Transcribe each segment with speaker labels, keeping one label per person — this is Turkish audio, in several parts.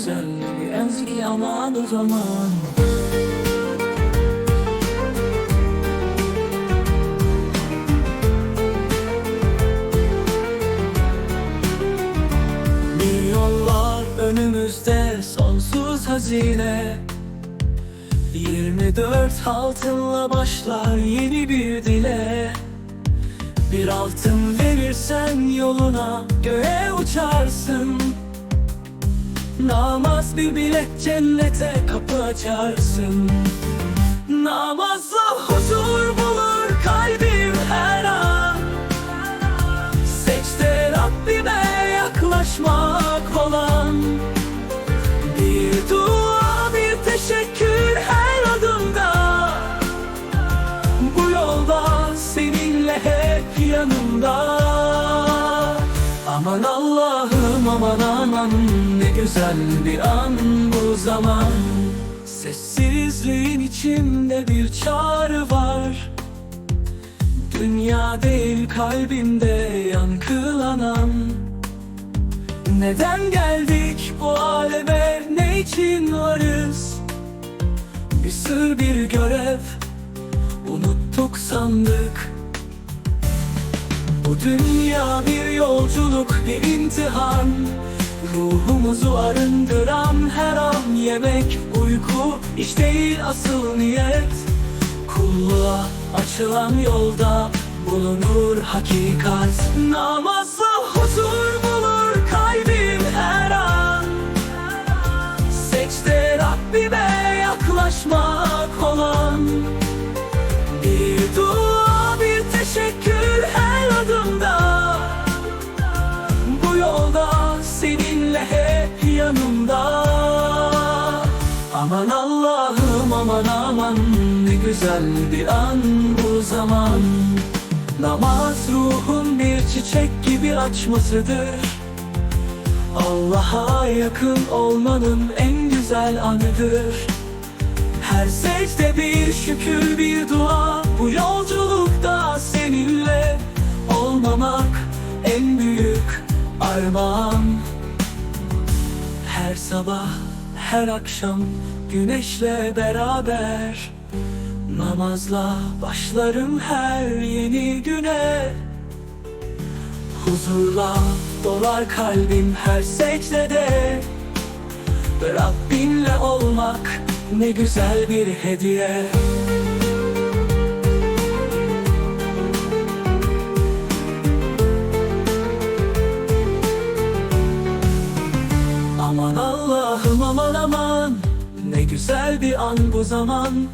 Speaker 1: güzel bir eski aman o zaman. Milyonlar önümüzde sonsuz hazine. 24 altınla başlar yeni bir dile. Bir altın verirsen yoluna göğe uçarsın Namaz bir bilet cennete kapı açarsın. Namazla huzur bulur kalbim her an. Secde Rabbime yaklaşmak olan. Bir dua bir teşekkür her adımda. Bu yolda seninle hep yanımda. Aman Allah'ım aman aman güzel bir an bu zaman. Sessizliğin içimde bir çağrı var. Dünya değil kalbimde yankılanan. Neden geldik bu aleme ne için varız? Bir sır bir görev unuttuk sandık. Bu dünya bir yolculuk, bir imtihan Ruhumuzu arındıran her an yemek, uyku iş değil asıl niyet. Kulluğa açılan yolda bulunur hakikat. Namazla huzur bulur kalbim her an. Secde Rabbime yaklaşmak olan. Bir dua, bir teşekkür her adımda. Bu yolda seninle hep yanımda. Aman Allah'ım aman aman ne güzel bir an bu zaman. Namaz ruhun bir çiçek gibi açmasıdır. Allah'a yakın olmanın en güzel anıdır. Her secde bir şükür bir dua Bu yolculukta seninle olmamak en büyük armağan sabah her akşam güneşle beraber. Namazla başlarım her yeni güne. Huzurla dolar kalbim her secdede. Rabbinle olmak ne güzel bir hediye güzel bir an bu zaman.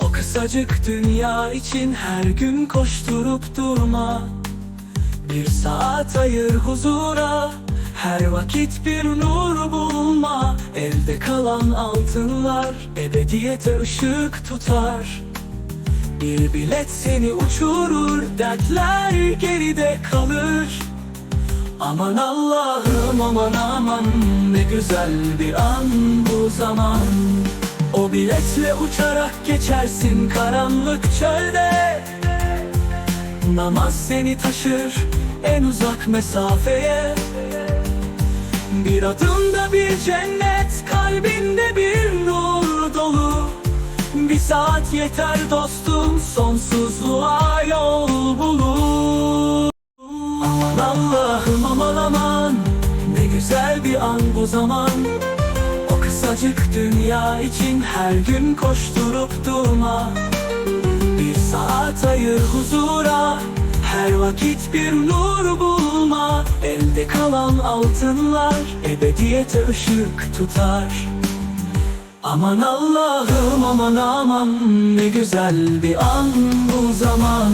Speaker 1: O kısacık dünya için her gün koşturup durma. Bir saat ayır huzura. Her vakit bir nur bulma. Elde kalan altınlar Ebediyete ışık tutar. Bir bilet seni uçurur. Dertler geride kalır Aman Allah'ım aman aman Ne güzel bir an bu zaman. O biletle uçarak geçersin karanlık çölde. Namaz seni taşır en uzak mesafeye. Bir adımda bir cennet kalbinde bir nur dolu. Bir saat yeter dostum sonsuzluğa yol bulur Allah'ım aman aman. Ne güzel bir an bu zaman. O kısacık dünya için her gün koşturup durma. Bir saat ayır huzura Her vakit bir nur bulma. Elde kalan altınlar Ebediyete ışık tutar. Aman Allah'ım aman aman Ne güzel bir an bu zaman